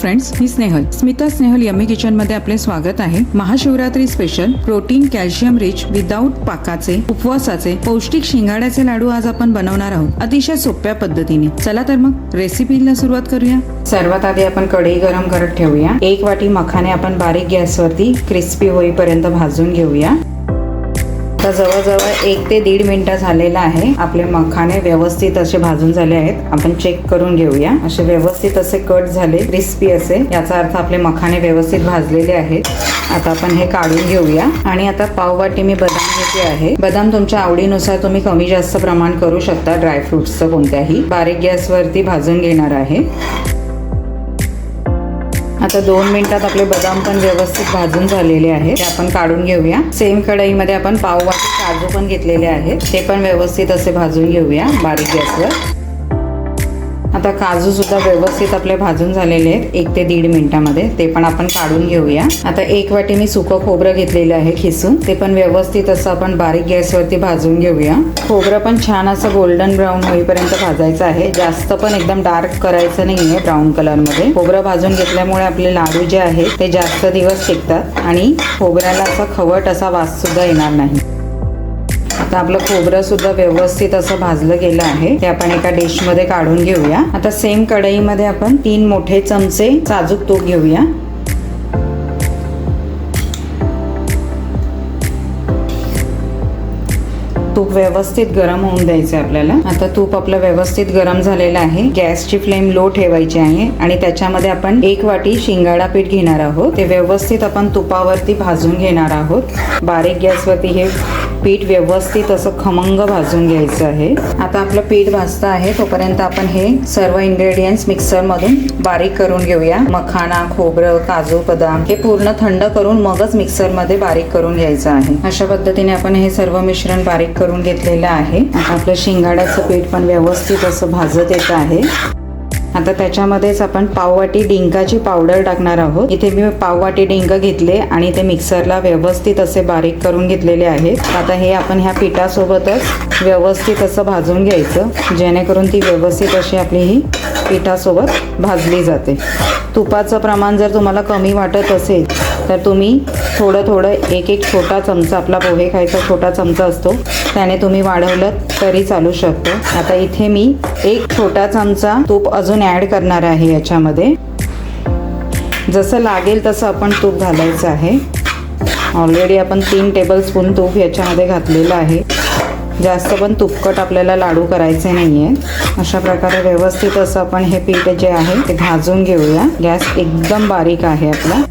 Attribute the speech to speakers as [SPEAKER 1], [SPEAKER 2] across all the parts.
[SPEAKER 1] Friends मी Snehal. Smita Snehal yummy किचनमध्ये आपले स्वागत आहे. Mahashivratri special protein calcium rich without पाकाचे उपवासाचे पौष्टिक शिंगाड्याचे लाडू आज आपण बनवणार आहोत. अतिशय सोप्या पद्धतीने. चला तर मग रेसिपीला सुरुवात करूया. सर्वात आधी आपण कढई गरम करत ठेवूया. एक वाटी मखाने आपण बारीक गॅसवरती क्रिस्पी होईपर्यंत भाजून घेऊया. आता जवळजवळ एक ते दीड मिनिटं झालेला आहे. आपले मखाने व्यवस्थित असे भाजून झाले आहेत. आपण चेक करून घेऊया. असे व्यवस्थित असे कट झाले क्रिस्पी असे. याचा अर्थ आपले मखाने व्यवस्थित भाजलेले आहेत. आता आपण हे काढून घेऊया. आणि आता पाववाटी मी बदाम घेते आहे. बदाम तुमच्या आवडीनुसार तुम्ही कमी जास्त प्रमाण करू शकता. ड्रायफ्रुट्सचं कोणत्याही. बारीक गॅसवरती भाजून घेणार आहे. आता दोन मिनिटात आपले बदाम पण व्यवस्थित भाजून झालेले आहेत. ते आपण काढून घेऊया. सेम कढईमध्ये आपण पाववाटी काजू पण घेतलेले आहेत. ते पण व्यवस्थित असे भाजून घेऊया बारीक गॅसवर. आता काजू सुद्धा व्यवस्थित आपले भाजून झालेले आहेत एक ते दीड मिनिटामध्ये. ते पण आपण काढून घेऊया. आता एक वाटी मी सुकं खोबरं घेतलेलं आहे खिसून. ते पण व्यवस्थित असं आपण बारीक गॅसवरती भाजून घेऊया. खोबरं पण छान असं गोल्डन ब्राऊन होईपर्यंत भाजायचं आहे. जास्त पण एकदम डार्क करायचं नाही आहे ब्राऊन कलरमध्ये खोबरं भाजून घेतल्यामुळे आपले लाडू जे आहेत ते जास्त दिवस टिकतात आणि खोबऱ्याला असा खवट असा वास सुद्धा येणार नाही. आता आपलं खोबरं सुद्धा व्यवस्थित असं भाजलं गेलं आहे. ते आपण एका डिशमध्ये काढून घेऊया. आता सेम कढईमध्ये आपण तीन मोठे चमचे साजूक तूप घेऊया. तूप व्यवस्थित गरम होऊन द्यायचं आहे आपल्याला. आता तूप आपलं व्यवस्थित गरम झालेलं आहे. गॅसची फ्लेम लो ठेवायची आहे आणि त्याच्यामध्ये आपण एक वाटी शिंगाडा पीठ घेणार आहोत. ते व्यवस्थित आपण तुपावरती भाजून घेणार आहोत. बारीक गॅसवरती हे पीठ व्यवस्थित असं खमंग भाजून घ्यायचं आहे. आता आपलं पीठ भाजतं आहे तोपर्यंत आपण हे सर्व इन्ग्रेडियंट्स मिक्सरमधून बारीक करून घेऊया. मखाना खोबरं काजू बदाम हे पूर्ण थंड करून मगच मिक्सरमध्ये बारीक करून घ्यायचं आहे. अशा पद्धतीने आपण हे सर्व मिश्रण बारीक करून घेतलेलं आहे. आता आपलं शिंगाड्याचं पीठ पण व्यवस्थित असं भाजत येत आहे. आता त्याच्यामध्येच आपण पाववाटी डिंकाची पावडर टाकणार आहोत. इथे मी पाववाटी डिंक घेतले आणि ते मिक्सरला व्यवस्थित असे बारीक करून घेतलेले आहेत. आता हे आपण ह्या पिठासोबतच व्यवस्थित असं भाजून घ्यायचं जेणेकरून ती व्यवस्थित अशी आपली ही पिठासोबत भाजली जाते. तुपाचं प्रमाण जर तुम्हाला कमी वाटत असेल तर तुम्ही थोडं थोडं एक एक छोटा चमचा आपला पोहे खायचा छोटा चमचा असतो त्याने तुम्ही वाढवलं तरी चालू शकतो. आता इथे मी एक छोटा चमचा तूप अजून ॲड करणार आहे याच्यामध्ये. जसं लागेल तसं आपण तूप घालायचं आहे. ऑलरेडी आपण तीन टेबलस्पून तूप याच्यामध्ये घातलेलं आहे. जास्त पण तुपकट आपल्याला लाडू करायचे नाही आहे अशा प्रकारे व्यवस्थित असं आपण हे पीठ जे आहे ते भाजून घेऊया. गॅस एकदम बारीक आहे आपला.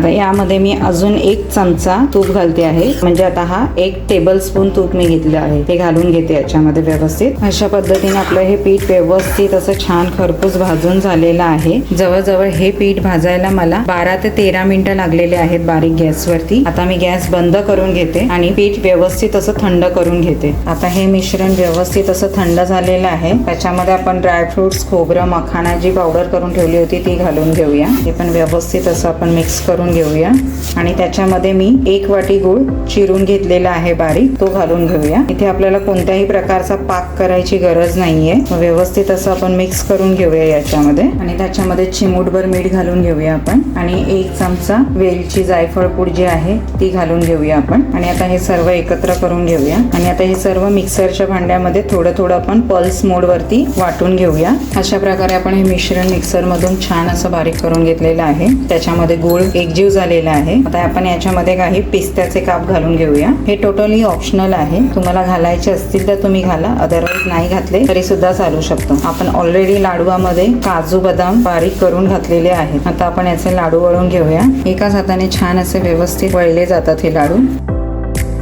[SPEAKER 1] आता यामध्ये मी अजून एक चमचा तूप घालते आहे. म्हणजे आता हा एक टेबल स्पून तूप मी घेतलं आहे. ते घालून घेते याच्यामध्ये व्यवस्थित. अशा पद्धतीने आपलं हे पीठ व्यवस्थित असं छान खरपूस भाजून झालेलं आहे. जवळजवळ हे पीठ भाजायला मला बारा ते तेरा मिनिटं लागलेले आहेत बारीक गॅसवरती. आता मी गॅस बंद करून घेते आणि पीठ व्यवस्थित असं थंड करून घेते. आता हे मिश्रण व्यवस्थित असं थंड झालेलं आहे. त्याच्यामध्ये आपण ड्रायफ्रुट्स खोबरं मखाना जी पावडर करून ठेवली होती ती घालून घेऊया. हे पण व्यवस्थित असं आपण मिक्स करून घेऊया. आणि त्याच्यामध्ये मी एक वाटी गूळ चिरून घेतलेला आहे बारीक तो घालून घेऊया. इथे आपल्याला कोणत्याही प्रकारचा पाक करायची गरज नाहीये. व्यवस्थित असं आपण मिक्स करून घेऊया याच्यामध्ये. आणि त्याच्यामध्ये चिमूटभर मीठ घालून घेऊया आपण. आणि एक चमचा वेलची जायफळ पूड जी आहे ती घालून घेऊया आपण. आणि आता हे सर्व एकत्र करून घेऊया. आणि आता हे सर्व मिक्सरच्या भांड्यामध्ये थोडं थोडं आपण पल्स मोड वरती वाटून घेऊया. अशा प्रकारे आपण हे मिश्रण मिक्सर मधून छान असं बारीक करून घेतलेलं आहे. त्याच्यामध्ये गुळ एक जीव झालेला आहे. आता आपण याच्यामध्ये काही पिस्त्याचे काप घालून घेऊया. हे टोटली ऑप्शनल आहे. तुम्हाला घालायचे असतील तर तुम्ही घाला. अदरवाईज नाही घातले तरी सुद्धा चालू शकतो. आपण ऑलरेडी लाडूमध्ये काजू बदाम बारीक करून घातलेले आहेत. आता आपण याचे लाडू वळून घेऊया. एकाच हाताने छान असे व्यवस्थित वळले जातात हे लाडू.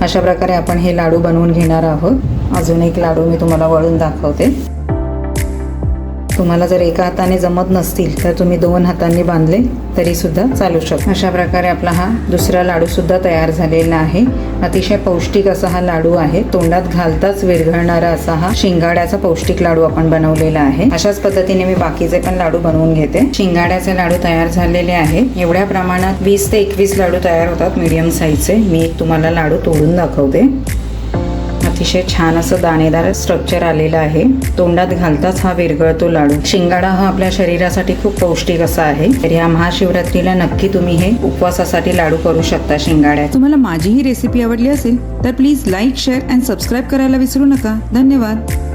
[SPEAKER 1] अशा प्रकारे आपण हे लाडू बनवून घेणार आहोत. अजून एक लाडू मी तुम्हाला वळून दाखवते. तुम्हाला जर एका हाताने जमत नसतील तर तुम्ही दोन हातांनी बांधले तरी सुद्धा चालू शकतो. अशा प्रकारे आपला हा दुसरा लाडू सुद्धा तयार झालेला आहे. अतिशय पौष्टिक असा हा लाडू आहे. तोंडात घालताच विरघळणारा असा हा शिंगाड्याचा पौष्टिक लाडू आपण बनवलेला आहे. अशाच पद्धतीने मी बाकीचे पण लाडू बनवून घेते. शिंगाड्याचे लाडू तयार झालेले आहे. एवढ्या प्रमाणात वीस ते एकवीस लाडू तयार होतात मीडियम साईजचे मी एक तुम्हाला लाडू तोडून दाखवते. अतिशय छान असं दाणेदार स्ट्रक्चर आलेलं आहे. तोंडात घालताच हा विरघळतो लाडू. शिंगाडा हा आपल्या शरीरासाठी खूप पौष्टिक असा आहे. तर या महाशिवरात्रीला नक्की तुम्ही हे उपवासासाठी लाडू करू शकता शिंगाड्या
[SPEAKER 2] तुम्हाला माझी ही रेसिपी आवडली असेल तर please like share and subscribe करायला विसरू नका. धन्यवाद.